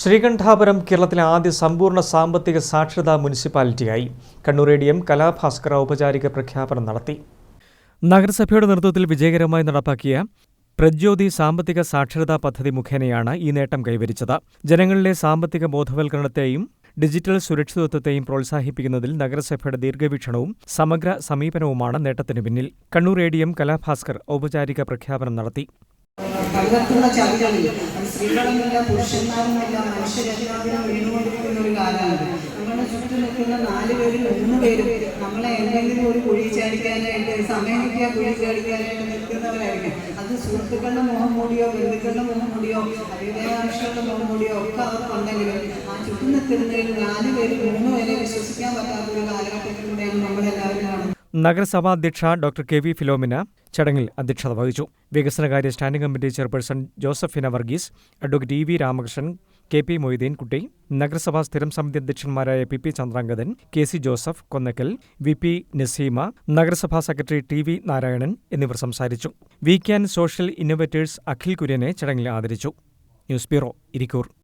ശ്രീകണ്ഠാപുരം കേരളത്തിലെ ആദ്യ സമ്പൂർണ സാമ്പത്തിക സാക്ഷരതാ മുനിസിപ്പാലിറ്റിയായി Kannur A D M Kalabhaskar ഔപചാരിക പ്രഖ്യാപനം നടത്തി. നഗരസഭയുടെ നേതൃത്വത്തിൽ വിജയകരമായി നടപ്പാക്കിയ പ്രജ്യോതി സാമ്പത്തിക സാക്ഷരതാ പദ്ധതി മുഖേനയാണ് ഈ നേട്ടം കൈവരിച്ചത്. ജനങ്ങളിലെ സാമ്പത്തിക ബോധവൽക്കരണത്തെയും ഡിജിറ്റൽ സുരക്ഷിതത്വത്തെയും പ്രോത്സാഹിപ്പിക്കുന്നതിൽ നഗരസഭയുടെ ദീർഘവീക്ഷണവും സമഗ്ര സമീപനവുമാണ് നേട്ടത്തിന് പിന്നിൽ. Kannur A D M Kalabhaskar ഔപചാരിക പ്രഖ്യാപനം നടത്തി. പലതരത്തിലുള്ള ചതികളിൽ അത് സ്ത്രീകളെന്നില്ല പുരുഷന്മാരെന്നില്ല മനുഷ്യരെല്ലാവരും വീണുകൊണ്ടിരിക്കുന്ന ഒരു കാലമാണ്. നമ്മുടെ ചുറ്റും നിൽക്കുന്ന നാല് പേരിൽ മൂന്ന് പേരും നമ്മളെ എന്തെങ്കിലും ഒരു കുഴി ചാടിക്കാനായിട്ട് സമയം കിട്ടിയാൽ കുഴി ചാടിക്കാനായിട്ട് നിൽക്കുന്നവരായിരിക്കും. അത് സുഹൃത്തുക്കളുടെ മുഖം മൂടിയോ ബന്ധുക്കളുടെ മുഖം മൂടിയോ അഭ്യുദയാംശങ്ങളുടെ മുഖം മൂടിയോ ഒക്കെ അവർക്കുണ്ടെങ്കിലും ആ ചുറ്റും നിൽക്കുന്നതിൽ നാല് പേര് മൂന്ന് പേരെ വിശ്വസിക്കാൻ പറ്റാത്ത ഒരു കാലഘട്ടത്തിലൂടെയാണ് നമ്മളെല്ലാവരും കാണുന്നത് നഗരസഭാ അധ്യക്ഷ ഡോക്ടർ കെ വി ഫിലോമിന ചടങ്ങിൽ അധ്യക്ഷത വഹിച്ചു. വികസനകാര്യ standing committee chairperson Josephina Varghese advocate E V Ramakrishnan K P Moideen Kutty നഗരസഭാ സ്ഥിരം സമിതി അധ്യക്ഷന്മാരായ P P Chandrangadhan K C Joseph Konnakkal V P Naseema നഗരസഭാ സെക്രട്ടറി ടി വി നാരായണൻ എന്നിവർ സംസാരിച്ചു. വീക്ക് സോഷ്യൽ ഇന്നോവേറ്റേഴ്സ് അഖിൽ കുര്യനെ ചടങ്ങിൽ ആദരിച്ചു. News bureau Irikkur.